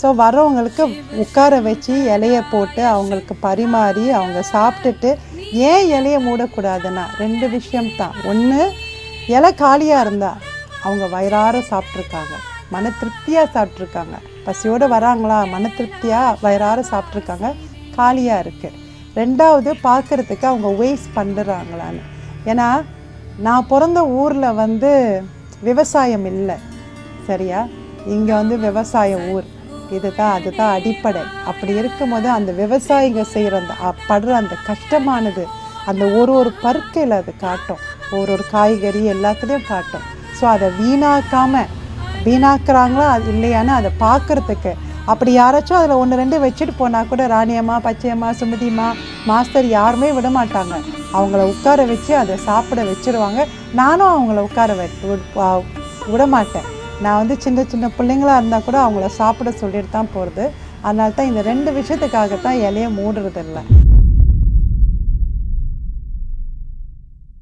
So வர்றவங்களுக்கு உட்கார வச்சு இலையை போட்டு அவங்களுக்கு பரிமாறி அவங்க சாப்பிட்டுட்டு ஏன் இலையை மூடக்கூடாதுன்னா ரெண்டு விஷயம்தான் ஒன்று இலை காலியாக இருந்தால் அவங்க வயிறார சாப்பிட்ருக்காங்க மன திருப்தியாக சாப்பிட்ருக்காங்க பசியோடு வராங்களா? மன திருப்தியாக வயிறார சாப்பிட்ருக்காங்க காலியாக இருக்குது ரெண்டாவது பார்க்குறதுக்கு அவங்க வேஸ்ட் பண்ணுறாங்களான்னு ஏன்னா நான் பிறந்த ஊரில் வந்து விவசாயம் இல்லை. சரியா? இங்கே வந்து விவசாய ஊர். இதுதான் அதுதான் அடிப்படை. அப்படி இருக்கும்போது அந்த விவசாயிங்க செய்கிற அந்த படுற அந்த கஷ்டமானது அந்த ஒரு ஒரு பருக்கையில் அது காட்டும். ஒரு ஒரு காய்கறி எல்லாத்துலேயும் காட்டும். ஸோ அதை வீணாக்காமல் வீணாக்குறாங்களா அது இல்லையான்னு அதை பார்க்குறதுக்கு அப்படி யாராச்சும் அதில் ஒன்று ரெண்டு வச்சுட்டு போனால் கூட ராணியம்மா பச்சையம்மா சுமதிம்மா மாஸ்டர் யாருமே விட மாட்டாங்க. அவங்கள உட்கார வச்சு அதை சாப்பிட வச்சிருவாங்க. நானும் அவங்கள உட்கார விட மாட்டேன். நான் வந்து சின்ன சின்ன பிள்ளைங்களா இருந்தால் கூட அவங்கள சாப்பிட சொல்லிட்டு தான் போகிறது அதனால தான் இந்த ரெண்டு விஷயத்துக்காக தான் இலையை மூடுறது